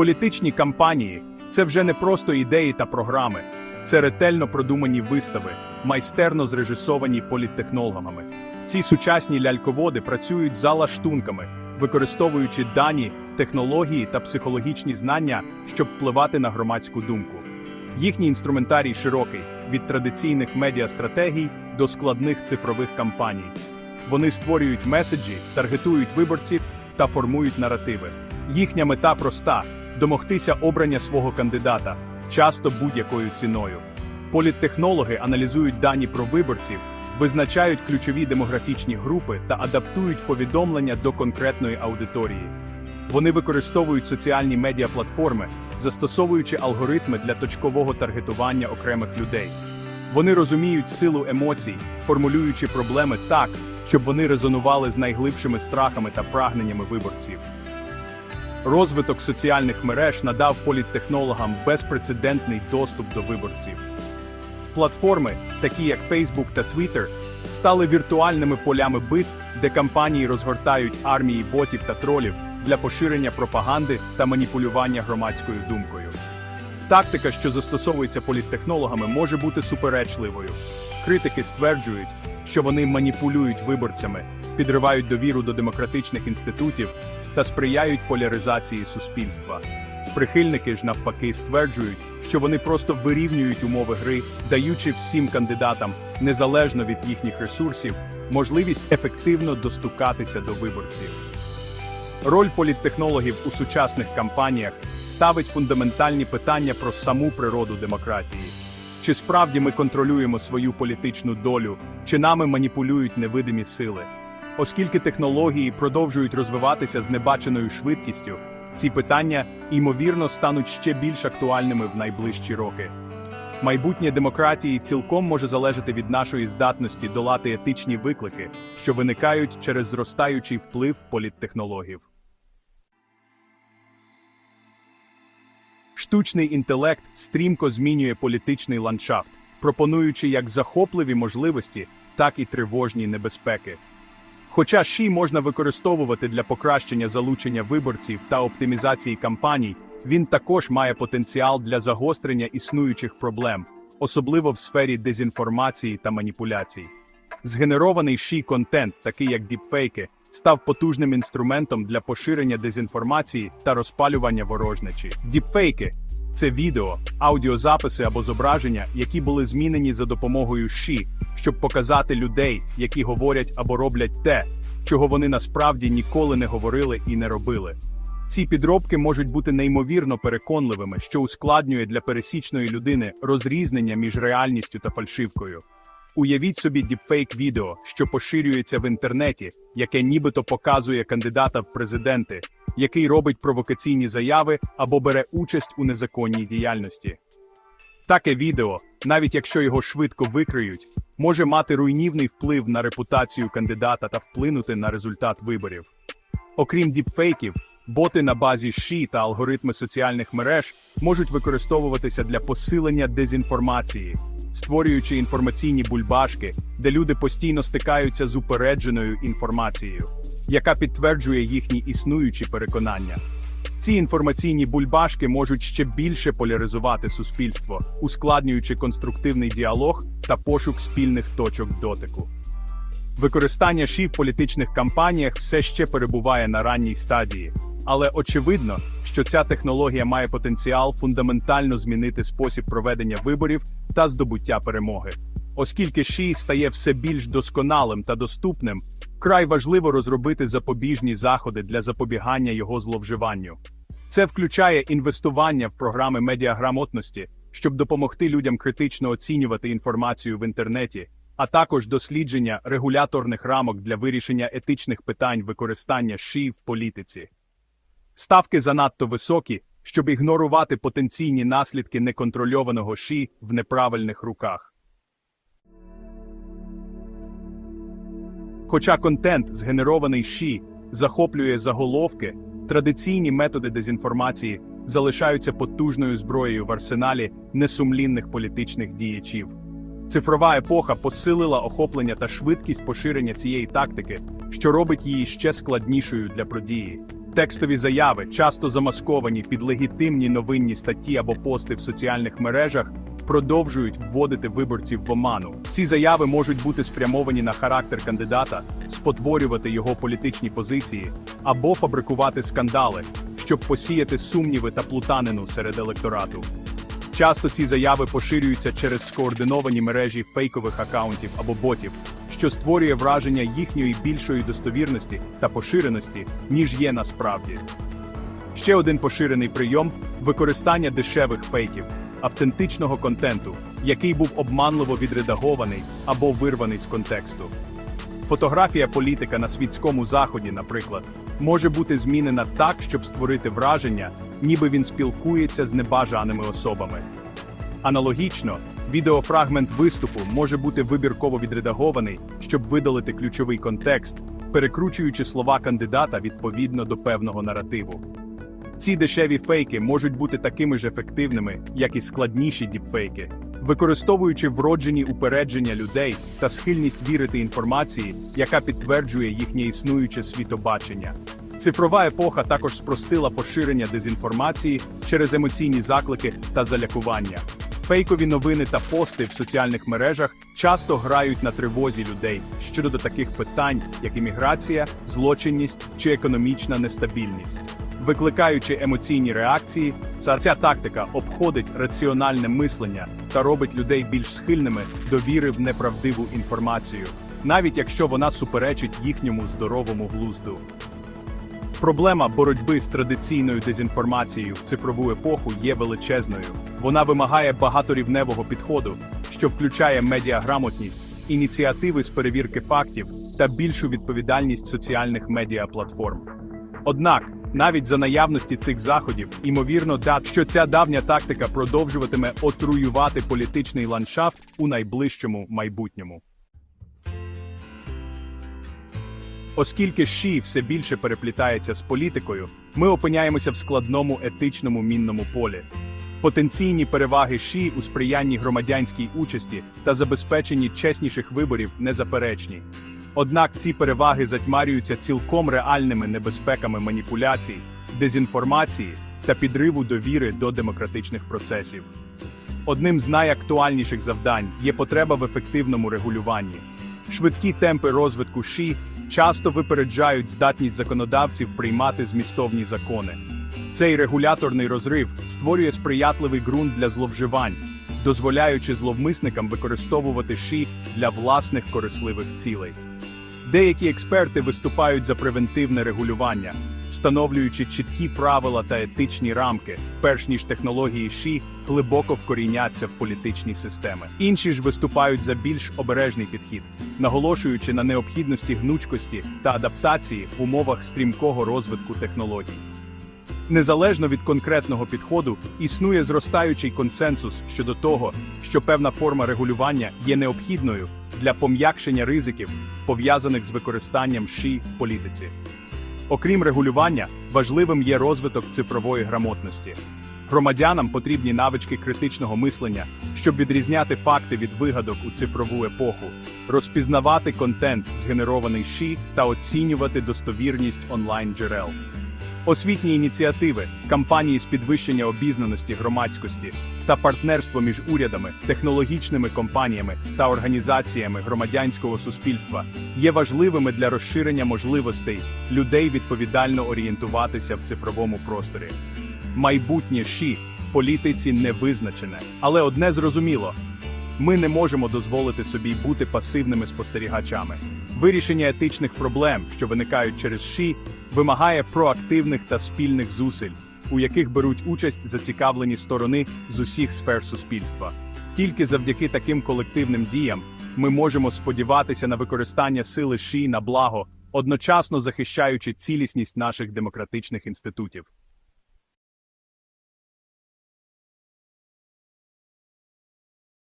Політичні кампанії це вже не просто ідеї та програми, це ретельно продумані вистави, майстерно зрежисовані політтехнологами. Ці сучасні ляльководи працюють за лаштунками, використовуючи дані, технології та психологічні знання, щоб впливати на громадську думку. Їхній інструментарій широкий від традиційних медіастратегій до складних цифрових кампаній. Вони створюють меседжі, таргетують виборців та формують наративи. Їхня мета проста домогтися обрання свого кандидата, часто будь-якою ціною. Політтехнологи аналізують дані про виборців, визначають ключові демографічні групи та адаптують повідомлення до конкретної аудиторії. Вони використовують соціальні медіаплатформи, застосовуючи алгоритми для точкового таргетування окремих людей. Вони розуміють силу емоцій, формулюючи проблеми так, щоб вони резонували з найглибшими страхами та прагненнями виборців. Розвиток соціальних мереж надав політтехнологам безпрецедентний доступ до виборців. Платформи, такі як Facebook та Twitter, стали віртуальними полями битв, де кампанії розгортають армії ботів та тролів для поширення пропаганди та маніпулювання громадською думкою. Тактика, що застосовується політтехнологами, може бути суперечливою. Критики стверджують, що вони маніпулюють виборцями, підривають довіру до демократичних інститутів та сприяють поляризації суспільства. Прихильники ж навпаки стверджують, що вони просто вирівнюють умови гри, даючи всім кандидатам, незалежно від їхніх ресурсів, можливість ефективно достукатися до виборців. Роль політтехнологів у сучасних кампаніях ставить фундаментальні питання про саму природу демократії. Чи справді ми контролюємо свою політичну долю, чи нами маніпулюють невидимі сили? Оскільки технології продовжують розвиватися з небаченою швидкістю, ці питання, ймовірно, стануть ще більш актуальними в найближчі роки. Майбутнє демократії цілком може залежати від нашої здатності долати етичні виклики, що виникають через зростаючий вплив політтехнологів. Штучний інтелект стрімко змінює політичний ландшафт, пропонуючи як захопливі можливості, так і тривожні небезпеки. Хоча ШІ можна використовувати для покращення залучення виборців та оптимізації кампаній, він також має потенціал для загострення існуючих проблем, особливо в сфері дезінформації та маніпуляцій. Згенерований ШІ контент, такий як діпфейки, став потужним інструментом для поширення дезінформації та розпалювання ворожнечі. Діпфейки це відео, аудіозаписи або зображення, які були змінені за допомогою ШІ, щоб показати людей, які говорять або роблять те, чого вони насправді ніколи не говорили і не робили. Ці підробки можуть бути неймовірно переконливими, що ускладнює для пересічної людини розрізнення між реальністю та фальшивкою. Уявіть собі діпфейк відео, що поширюється в інтернеті, яке нібито показує кандидата в президенти, який робить провокаційні заяви або бере участь у незаконній діяльності. Таке відео, навіть якщо його швидко викриють, може мати руйнівний вплив на репутацію кандидата та вплинути на результат виборів. Окрім діпфейків, боти на базі ШІ та алгоритми соціальних мереж можуть використовуватися для посилення дезінформації, створюючи інформаційні бульбашки, де люди постійно стикаються з упередженою інформацією, яка підтверджує їхні існуючі переконання. Ці інформаційні бульбашки можуть ще більше поляризувати суспільство, ускладнюючи конструктивний діалог та пошук спільних точок дотику. Використання ШІ в політичних кампаніях все ще перебуває на ранній стадії, але очевидно, що ця технологія має потенціал фундаментально змінити спосіб проведення виборів та здобуття перемоги. Оскільки ШІ стає все більш досконалим та доступним, край важливо розробити запобіжні заходи для запобігання його зловживанню. Це включає інвестування в програми медіаграмотності, щоб допомогти людям критично оцінювати інформацію в інтернеті, а також дослідження регуляторних рамок для вирішення етичних питань використання ШІ в політиці. Ставки занадто високі, щоб ігнорувати потенційні наслідки неконтрольованого ШІ в неправильних руках. Хоча контент, згенерований ШІ, захоплює заголовки, традиційні методи дезінформації залишаються потужною зброєю в арсеналі несумлінних політичних діячів. Цифрова епоха посилила охоплення та швидкість поширення цієї тактики, що робить її ще складнішою для продії. Текстові заяви, часто замасковані під легітимні новинні статті або пости в соціальних мережах, продовжують вводити виборців в оману. Ці заяви можуть бути спрямовані на характер кандидата, спотворювати його політичні позиції або фабрикувати скандали, щоб посіяти сумніви та плутанину серед електорату. Часто ці заяви поширюються через скоординовані мережі фейкових акаунтів або ботів, що створює враження їхньої більшої достовірності та поширеності, ніж є насправді. Ще один поширений прийом використання дешевих фейків, автентичного контенту, який був обманливо відредагований або вирваний з контексту. Фотографія політика на світському заході, наприклад, може бути змінена так, щоб створити враження, ніби він спілкується з небажаними особами. Аналогічно, відеофрагмент виступу може бути вибірково відредагований, щоб видалити ключовий контекст, перекручуючи слова кандидата відповідно до певного наративу. Ці дешеві фейки можуть бути такими ж ефективними, як і складніші діпфейки, використовуючи вроджені упередження людей та схильність вірити інформації, яка підтверджує їхнє існуюче світобачення. Цифрова епоха також спростила поширення дезінформації через емоційні заклики та залякування. Фейкові новини та пости в соціальних мережах часто грають на тривозі людей щодо таких питань, як імміграція, злочинність чи економічна нестабільність. Викликаючи емоційні реакції, ця тактика обходить раціональне мислення та робить людей більш схильними до віри в неправдиву інформацію, навіть якщо вона суперечить їхньому здоровому глузду. Проблема боротьби з традиційною дезінформацією в цифрову епоху є величезною. Вона вимагає багаторівневого підходу, що включає медіаграмотність, ініціативи з перевірки фактів та більшу відповідальність соціальних медіаплатформ. Однак, навіть за наявності цих заходів, ймовірно, дат, що ця давня тактика продовжуватиме отруювати політичний ландшафт у найближчому майбутньому. Оскільки ШІ все більше переплітається з політикою, ми опиняємося в складному етичному мінному полі. Потенційні переваги ШІ у сприянні громадянській участі та забезпеченні чесніших виборів незаперечні. Однак ці переваги затьмарюються цілком реальними небезпеками маніпуляцій, дезінформації та підриву довіри до демократичних процесів. Одним з найактуальніших завдань є потреба в ефективному регулюванні. Швидкі темпи розвитку ШІ часто випереджають здатність законодавців приймати змістовні закони. Цей регуляторний розрив створює сприятливий ґрунт для зловживань, дозволяючи зловмисникам використовувати ШІ для власних корисливих цілей. Деякі експерти виступають за превентивне регулювання, встановлюючи чіткі правила та етичні рамки, перш ніж технології ШІ глибоко вкоріняться в політичні системи. Інші ж виступають за більш обережний підхід, наголошуючи на необхідності гнучкості та адаптації в умовах стрімкого розвитку технологій. Незалежно від конкретного підходу, існує зростаючий консенсус щодо того, що певна форма регулювання є необхідною для пом'якшення ризиків, пов'язаних з використанням ШІ в політиці. Окрім регулювання, важливим є розвиток цифрової грамотності. Громадянам потрібні навички критичного мислення, щоб відрізняти факти від вигадок у цифрову епоху, розпізнавати контент, згенерований ШІ, та оцінювати достовірність онлайн джерел. Освітні ініціативи, кампанії з підвищення обізнаності громадськості та партнерство між урядами, технологічними компаніями та організаціями громадянського суспільства є важливими для розширення можливостей людей відповідально орієнтуватися в цифровому просторі. Майбутнє ШІ в політиці не визначене, але одне зрозуміло: ми не можемо дозволити собі бути пасивними спостерігачами. Вирішення етичних проблем, що виникають через ШІ, вимагає проактивних та спільних зусиль, у яких беруть участь зацікавлені сторони з усіх сфер суспільства. Тільки завдяки таким колективним діям ми можемо сподіватися на використання сили ШІ на благо, одночасно захищаючи цілісність наших демократичних інститутів.